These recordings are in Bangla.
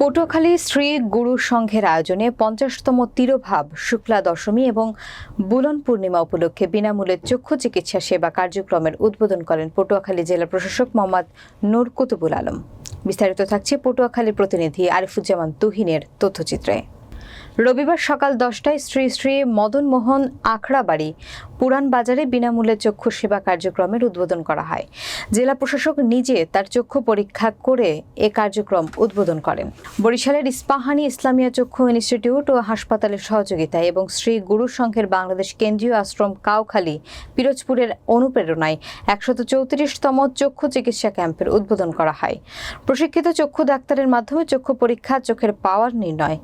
পটুয়াখালী শ্রী গুরু সংঘের আয়োজনে পঞ্চাশতম তিরোভাব শুক্লা দশমী এবং বুলন পূর্ণিমা উপলক্ষে বিনামূল্যে চক্ষু চিকিৎসা সেবা কার্যক্রমের উদ্বোধন করেন পটুয়াখালী জেলা প্রশাসক মোহাম্মদ নূর কুতুবুল আলম। বিস্তারিত থাকছে পটুয়াখালীর প্রতিনিধি আরিফুজ্জামান তুহিনের তথ্যচিত্রে। রবিবার সকাল দশটায় শ্রী শ্রী মদন মোহন আখড়াবাড়ি পুরান বাজারে বিনামূল্যে চক্ষু সেবা কার্যক্রমের উদ্বোধন করা হয়। জেলা প্রশাসক নিজে তার চক্ষু পরীক্ষা করে এ কার্যক্রম উদ্বোধন করেন। বরিশালের ইস্পাহানি ইসলামিয়া চক্ষু ইনস্টিটিউট ও হাসপাতালের সহযোগিতায় এবং শ্রী গুরু সংঘের বাংলাদেশ কেন্দ্রীয় আশ্রম কাউখালী পিরোজপুরের অনুপ্রেরণায় একশত চৌত্রিশতম চক্ষু চিকিৎসা ক্যাম্পের উদ্বোধন করা হয়। প্রশিক্ষিত চক্ষু ডাক্তারের মাধ্যমে চক্ষু পরীক্ষা চোখের পাওয়ার নির্ণয়।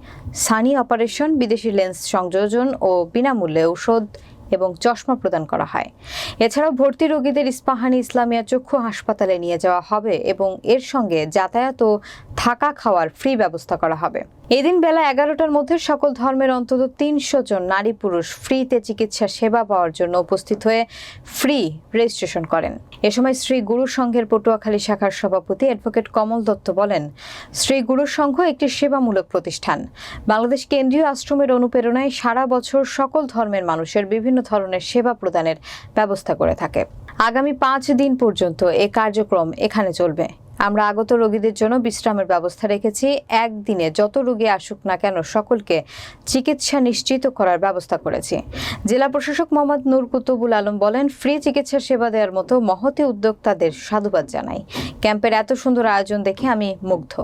সানি অপারেশন বিদেশি লেন্স সংযোজন ও বিনামূল্যে ঔষধ এবং চশমা প্রদান করা হয়। এছাড়াও ভর্তি রোগীদের ইস্পাহানি ইসলামিয়া চক্ষু হাসপাতালে নিয়ে যাওয়া হবে এবং এর সঙ্গে যাতায়াত ও থাকা খাওয়ার ফ্রি ব্যবস্থা করা হবে। এদিন বেলা এগারোটার মধ্যে সকল ধর্মের অন্তত তিনশো জন নারী পুরুষ ফ্রিতে চিকিৎসা সেবা পাওয়ার জন্য উপস্থিত হয়ে ফ্রি রেজিস্ট্রেশন করেন। এ সময় শ্রী গুরু সংঘের পটুয়াখালী শাখার সভাপতি অ্যাডভোকেট কমল দত্ত বলেন, শ্রী গুরু সংঘ একটি সেবামূলক প্রতিষ্ঠান। বাংলাদেশ কেন্দ্রীয় আশ্রমের অনুপ্রেরণায় সারা বছর সকল ধর্মের মানুষের বিভিন্ন ধরনের সেবা প্রদানের ব্যবস্থা করে থাকে। আগামী পাঁচ দিন পর্যন্ত এ কার্যক্রম এখানে চলবে। আমরা আগত রোগীদের জন্য বিশ্রামের ব্যবস্থা রেখেছি। একদিনে যত রোগী আসুক না কেন সকলকে চিকিৎসা নিশ্চিত করার ব্যবস্থা করেছি। জেলা প্রশাসক মোহাম্মদ নূর কুতুবুল আলম বলেন, ফ্রি চিকিৎসা সেবা দেওয়ার মতো মহতি উদ্যোক্তাদের সাধুবাদ জানাই। ক্যাম্পের এত সুন্দর আয়োজন দেখে আমি মুগ্ধ।